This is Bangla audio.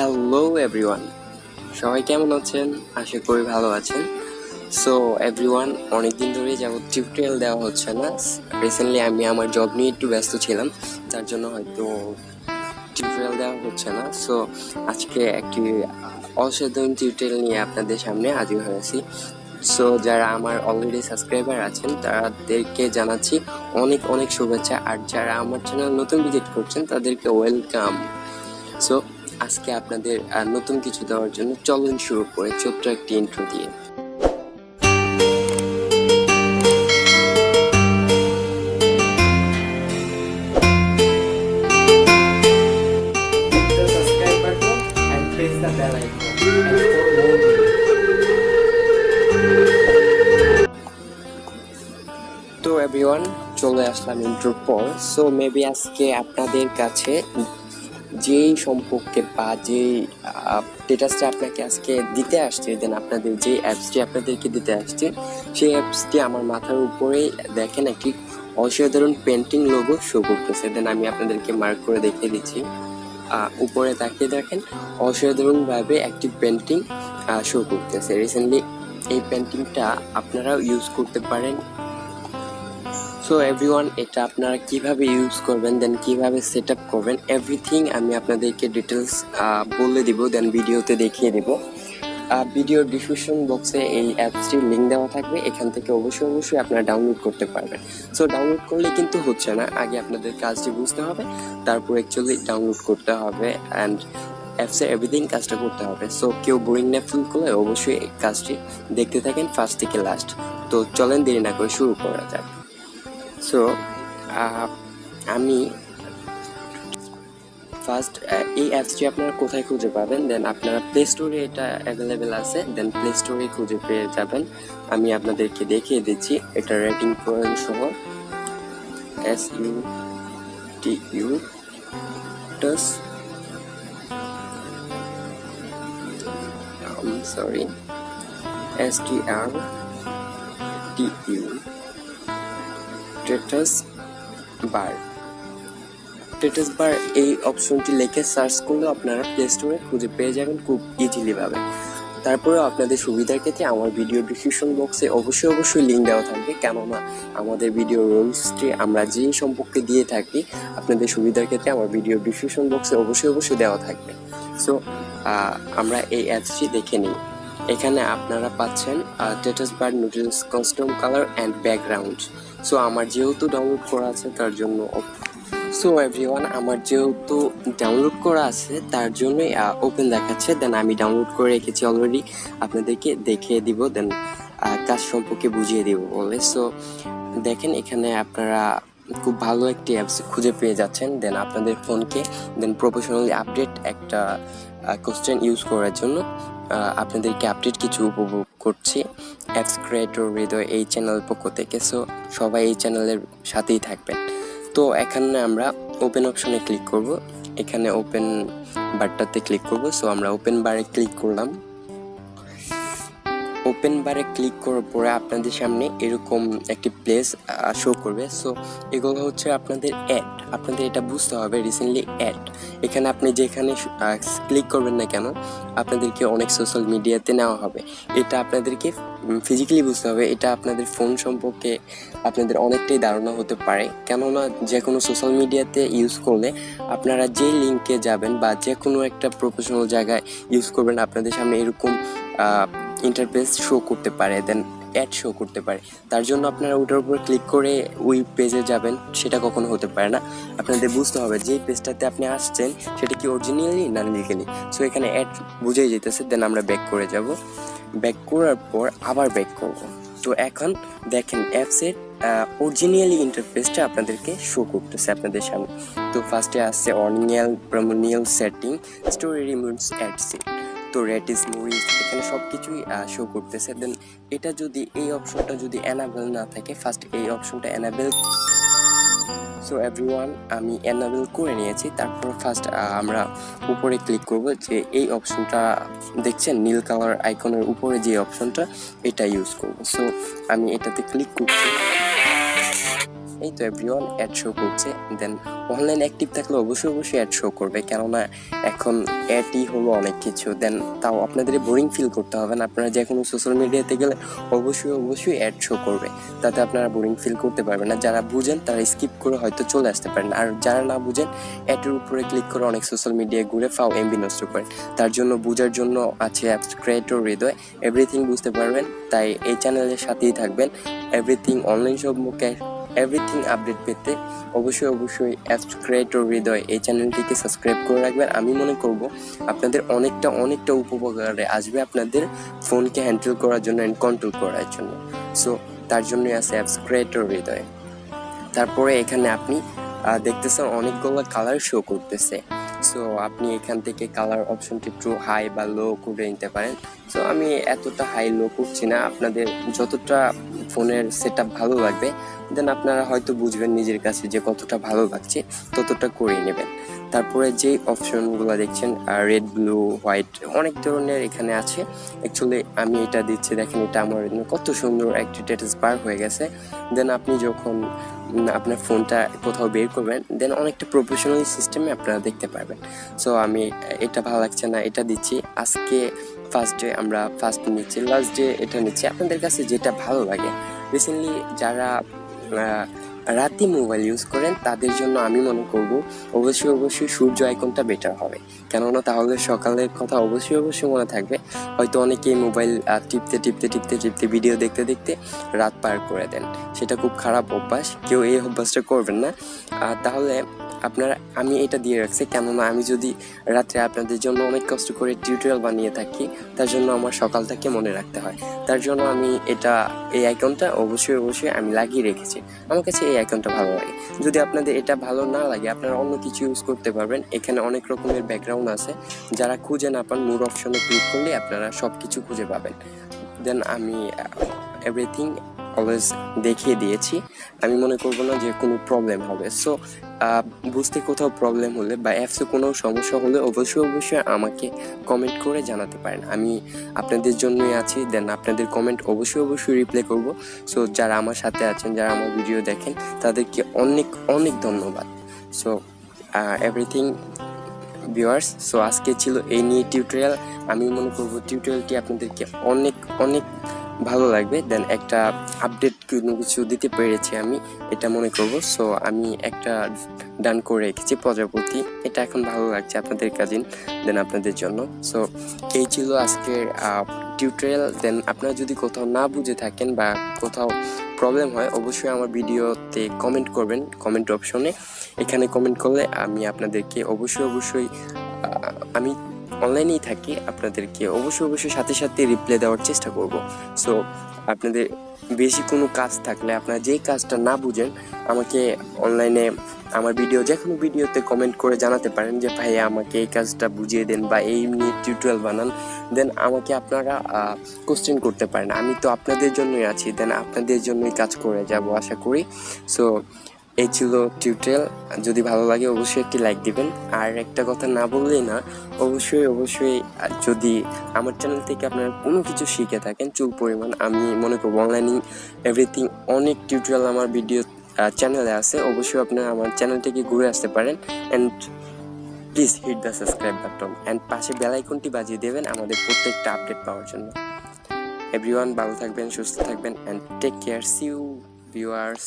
হ্যালো এভরিওয়ান সবাই কেমন আছেন? আশা করি ভালো আছেন। সো এভরিওয়ান অনেকদিন ধরেই যাবত টিউটোরিয়াল দেওয়া হচ্ছে না। রিসেন্টলি আমি আমার জব নিয়ে একটু ব্যস্ত ছিলাম। তার জন্য হয়তো টিউটোরিয়াল দেওয়া হচ্ছে না। সো আজকে একটি অসাধারণ টিউটোরিয়াল নিয়ে আপনাদের সামনে হাজির হয়েছি। সো যারা আমার অলরেডি সাবস্ক্রাইবার আছেন, তাদেরকে জানাচ্ছি অনেক অনেক শুভেচ্ছা। আর যারা আমার চ্যানেল নতুন ভিজিট করছেন, তাদেরকে ওয়েলকাম সো আজকে আপনাদের নতুন কিছু দেওয়ার জন্য চলন শুরু করে ছোট্ট একটি ইন্ট্রো দিয়ে. তো এভরিওয়ান চলে আসলাম ইন্ট্রোর পর সো মেবি আজকে আপনাদের কাছে যেই সম্পর্কে বা যেই স্টেটাসটা আপনাকে আজকে দিতে আসছে দেন আপনাদের যে অ্যাপসটি আপনাদেরকে দিতে আসছে, সেই অ্যাপসটি আমার মাথার উপরেই দেখেন একটি অসাধারণ পেন্টিং লোগো শো করতেছে। দেন আমি আপনাদেরকে মার্ক করে দেখিয়ে দিচ্ছি। উপরে তাকিয়ে দেখেন, অসাধারণভাবে একটি পেন্টিং শো করতেছে। রিসেন্টলি এই পেন্টিংটা আপনারাও ইউজ করতে পারেন। সো এভরিওয়ান এটা আপনারা কীভাবে ইউজ করবেন দেন কীভাবে সেট আপ করবেন এভরিথিং আমি আপনাদেরকে ডিটেলস বলে দিব দেন ভিডিওতে দেখিয়ে দেব। ভিডিও ডিসক্রিপশন বক্সে এই অ্যাপসটির লিঙ্ক দেওয়া থাকবে, এখান থেকে অবশ্যই অবশ্যই আপনারা ডাউনলোড করতে পারবেন। সো ডাউনলোড করলে কিন্তু হচ্ছে না, আগে আপনাদের কাজটি বুঝতে হবে, তারপর অ্যাকচুয়ালি ডাউনলোড করতে হবে অ্যান্ড অ্যাপসে এভরিথিং কাজটা করতে হবে। সো কেউ বোরিং না ফিল করলে অবশ্যই কাজটি দেখতে থাকেন ফার্স্ট থেকে লাস্ট তো চলেন দেরি না করে শুরু করা যাক। সো আমি ফার্স্ট এই অ্যাপসটি আপনারা কোথায় খুঁজে পাবেন? দেন আপনারা প্লে স্টোরে এটা অ্যাভেলেবেল আছে। দেন প্লে স্টোরে খুঁজে পেয়ে যাবেন। আমি আপনাদেরকে দেখিয়ে দিচ্ছি। এটা রেটিং পয়েন্ট সহ এস ইউ টি ইউ টাস sorry S T R T U status bar. Status bar এই অপশনটি লিখে সার্চ করলে আপনারা প্লে স্টোরে খুঁজে পেয়ে যাবেন খুব ইজিলি ভাবে। তারপরেও আপনাদের সুবিধার ক্ষেত্রে আমার ভিডিও ডিসক্রিপশন বক্সে অবশ্যই অবশ্যই লিঙ্ক দেওয়া থাকবে। কেননা আমাদের ভিডিও রুলসটি আমরা যে সম্পর্কে দিয়ে থাকি, আপনাদের সুবিধার ক্ষেত্রে আমার ভিডিও ডিসক্রিপশন বক্সে অবশ্যই অবশ্যই দেওয়া থাকবে। সো আমরা এই অ্যাপসটি দেখে নিই। এখানে আপনারা পাচ্ছেন status bar noodles custom colour and background so আমার যেহেতু ডাউনলোড করা আছে, তার জন্য সো এভরিওয়ান আমার যেহেতু ডাউনলোড করা আছে, তার জন্যই ওপেন দেখাচ্ছে। দেন আমি ডাউনলোড করে রেখেছি অলরেডি আপনাদেরকে দেখিয়ে দিব দেন কাজ সম্পর্কে বুঝিয়ে দিব বলে। সো দেখেন, এখানে আপনারা খুব ভালো একটি অ্যাপস খুঁজে পেয়ে যাচ্ছেন। দেন আপনাদের ফোনকে দেন প্রফেশনালি আপডেট একটা কোশ্চেন ইউজ করার জন্য। আপনাদেরকে আপডেট কিছু উপভোগ করছি। অ্যাপস ক্রিয়েটর হৃদয় এই চ্যানেল পক্ষ থেকে। সো সবাই এই চ্যানেলের সাথেই থাকবেন। তো এখানে আমরা ওপেন অপশনে ক্লিক করব। এখানে ওপেন বারটাতে ক্লিক করব। সো আমরা ওপেন বারে ক্লিক করলাম। ওপেন বারে ক্লিক করার পরে আপনাদের সামনে এরকম একটি প্লেস শো করবে। সো এগুলো হচ্ছে আপনাদের অ্যাড আপনাদের এটা বুঝতে হবে রিসেন্টলি অ্যাড এখানে আপনি যেখানে ক্লিক করবেন না কেন, আপনাদেরকে অনেক সোশ্যাল মিডিয়াতে নেওয়া হবে। এটা আপনাদেরকে ফিজিক্যালি বুঝতে হবে, এটা আপনাদের ফোন সম্পর্কে আপনাদের অনেকটাই ধারণা হতে পারে। কেননা যে কোনো সোশ্যাল মিডিয়াতে ইউজ করলে আপনারা যে লিঙ্কে যাবেন বা যে কোনো একটা প্রফেশনাল জায়গায় ইউজ করবেন, আপনাদের সামনে এরকম ইন্টারফেস শো করতে পারে দেন অ্যাড শো করতে পারে। তার জন্য আপনারা ওটার উপর ক্লিক করে ওই পেজে যাবেন, সেটা কখনো হতে পারে না। আপনাদের বুঝতে হবে যে পেজটাতে আপনি আসছেন, সেটা কি অরিজিনালি না লিগালি সো এখানে অ্যাড বুঝেই যেতেছে দেন আমরা ব্যাক করে যাব। ব্যাক করার পর আবার ব্যাক করব। তো এখন দেখেন অ্যাপসের অরিজিনালি ইন্টারফেসটা আপনাদেরকে শো করতেছে আপনাদের সামনে। তো ফার্স্টে আসছে অনিয়াল প্রমোনিয়াল সেটিং স্টোরি রিমুভস অ্যাডস তো রেটিস মুভিজ এখানে সব কিছুই শো করতেছে। দেন এটা যদি এই অপশনটা যদি অ্যানাবেল না থাকে ফার্স্ট এই অপশনটা অ্যানাবেল সো এভরিওয়ান আমি অ্যানাবেল করে নিয়েছি। তারপর ফার্স্ট আমরা উপরে ক্লিক করব যে এই অপশনটা দেখছেন, নীল কালার আইকনের উপরে যে অপশনটা এটা ইউজ করব। সো আমি এটাতে ক্লিক করছি। এই তো এভরিওয়ান অ্যাড শো করছে। দেন অনলাইন অ্যাক্টিভ থাকলে অবশ্যই অবশ্যই অ্যাড শো করবে। কেননা এখন অ্যাডই হলো অনেক কিছু। দেন তাও আপনাদের বোরিং ফিল করতে হবে না। আপনারা যে কোনো সোশ্যাল মিডিয়াতে গেলে অবশ্যই অবশ্যই অ্যাড শো করবে। তাতে আপনারা বোরিং ফিল করতে পারবেন না। যারা বুঝেন, তারা স্কিপ করে হয়তো চলে আসতে পারেন। আর যারা না বুঝেন অ্যাডের উপরে ক্লিক করে অনেক সোশ্যাল মিডিয়ায় ঘুরে ফাও এমবি নষ্ট করেন। তার জন্য বোঝার জন্য আছে অ্যাপস ক্রিয়েটর হৃদয় এভরিথিং বুঝতে পারবেন। তাই এই চ্যানেলের সাথেই থাকবেন। এভরিথিং অনলাইন সম্মুখে এভরিথিং আপডেট পেতে অবশ্যই অবশ্যই অ্যাপস ক্রিয়েটর হৃদয় এই চ্যানেলটিকে সাবস্ক্রাইব করে রাখবেন। আমি মনে করব আপনাদের অনেকটা অনেকটা উপকারে আসবে আপনাদের ফোনকে হ্যান্ডেল করার জন্য অ্যান্ড কন্ট্রোল করার জন্য। সো তার জন্যই আছে অ্যাপস ক্রিয়েটর হৃদয়। তারপরে এখানে আপনি দেখতেছেন অনেকগুলো কালার শো করতেছে। সো আপনি এখান থেকে কালার অপশনটি একটু হাই বা লো করে নিতে পারেন। সো আমি এতটা হাই লো করছি না। আপনাদের যতটা ফোনের সেট ভালো লাগবে দেন আপনারা হয়তো বুঝবেন নিজের কাছে যে কতটা ভালো লাগছে, ততটা করে নেবেন। তারপরে যে অপশনগুলো দেখছেন রেড ব্লু হোয়াইট অনেক ধরনের এখানে আছে। অ্যাকচুয়ালি আমি এটা দিচ্ছি, দেখেন এটা আমার কত সুন্দর একটি স্ট্যাটাস বার হয়ে গেছে। দেন আপনি যখন আপনার ফোনটা কোথাও বের করবেন দেন অনেকটা প্রফেশনাল সিস্টেমে আপনারা দেখতে পারবেন। সো আমি এটা ভালো লাগছে না, এটা দিচ্ছি। আজকে ফার্স্ট ডে আমরা ফার্স্ট নিচ্ছি লাস্ট ডে এটা নিচ্ছি। আপনাদের কাছে যেটা ভালো লাগে রিসেন্টলি যারা রাতে মোবাইল ইউজ করেন, তাদের জন্য আমি মনে করব অবশ্যই অবশ্যই সূর্য আইকনটা বেটার হবে। কেননা তাহলে সকালের কথা অবশ্যই অবশ্যই মনে থাকবে। হয়তো অনেকেই মোবাইল টিপতে টিপতে টিপতে টিপতে ভিডিও দেখতে দেখতে রাত পার করে দেন। সেটা খুব খারাপ অভ্যাস, কেউ এই অভ্যাসটা করবেন না। তাহলে আপনারা, আমি এটা দিয়ে রাখছি। কেননা আমি যদি রাত্রে আপনাদের জন্য অনেক কষ্ট করে টিউটোরিয়াল বানিয়ে থাকি, তার জন্য আমার সকালটাকে মনে রাখতে হয়। তার জন্য আমি এটা, এই আইকনটা অবশ্যই অবশ্যই আমি লাগিয়ে রেখেছি। আমার কাছে এই আইকনটা ভালো লাগে। যদি আপনাদের এটা ভালো না লাগে, আপনারা অন্য কিছু ইউজ করতে পারবেন। এখানে অনেক রকমের ব্যাকগ্রাউন্ড আছে। যারা খুঁজে না পান মোর অপশনে ক্লিক করলে আপনারা সব কিছু খুঁজে পাবেন। দেন আমি এভরিথিং অলওয়েজ দেখিয়ে দিয়েছি। আমি মনে করব না যে কোনো প্রবলেম হবে। সো বুঝতে কোথাও প্রবলেম হলে বা অ্যাপসে কোনো সমস্যা হলে অবশ্যই অবশ্যই আমাকে কমেন্ট করে জানাতে পারেন। আমি আপনাদের জন্যই আছি। দেন আপনাদের কমেন্ট অবশ্যই অবশ্যই রিপ্লাই করব। সো যারা আমার সাথে আছেন, যারা আমার ভিডিও দেখেন, তাদেরকে অনেক অনেক ধন্যবাদ। সো এভরিথিং ভিউয়ার্স সো আজকে ছিল এই নিয়ে টিউটোরিয়াল আমি মনে করব টিউটোরিয়ালটি আপনাদেরকে অনেক অনেক ভালো লাগবে। দেন একটা আপডেট কোনো কিছু দিতে পেরেছি আমি, এটা মনে করব। সো আমি একটা ডান করে রেখেছি প্রজাপতি। এটা এখন ভালো লাগছে আপনাদের কাজিন দেন আপনাদের জন্য। সো এই ছিল আজকের টিউটোরিয়াল দেন আপনারা যদি কোথাও না বুঝে থাকেন বা কোথাও প্রবলেম হয়, অবশ্যই আমার ভিডিওতে কমেন্ট করবেন কমেন্ট অপশনে এখানে কমেন্ট করলে আমি আপনাদেরকে অবশ্যই অবশ্যই আমি অনলাইনেই থাকি, আপনাদেরকে অবশ্যই অবশ্যই সাথে সাথে রিপ্লাই দেওয়ার চেষ্টা করব। সো আপনাদের বেশি কোনো কাজ থাকলে, আপনারা যেই কাজটা না বুঝেন, আমাকে অনলাইনে আমার ভিডিও যে কোনো ভিডিওতে কমেন্ট করে জানাতে পারেন যে, ভাই, আমাকে এই কাজটা বুঝিয়ে দেন বা এই নিয়ে টিউটোরিয়াল বানান। দেন আমাকে আপনারা কোশ্চেন করতে পারেন। আমি তো আপনাদের জন্যই আছি দেন আপনাদের জন্যই কাজ করে যাব, আশা করি। সো এই ছিল টিউটোরিয়াল যদি ভালো লাগে, অবশ্যই একটি লাইক দিবেন। আর একটা কথা না বললেই না, অবশ্যই অবশ্যই যদি আমার চ্যানেল থেকে আপনারা কোনো কিছু শিখে থাকেন, চুল পরিমাণ, আমি মনে করব অনলাইনিং এভরিথিং অনেক টিউটোরিয়াল আমার ভিডিও চ্যানেলে আছে। অবশ্যই আপনারা আমার চ্যানেলটিকে ঘুরে আসতে পারেন। And please hit the subscribe button and পাশে বেল আইকনটি বাজিয়ে দেবেন আমাদের প্রত্যেকটা আপডেট পাওয়ার জন্য। এভরিওয়ান ভালো থাকবেন, সুস্থ থাকবেন। And take care see you viewers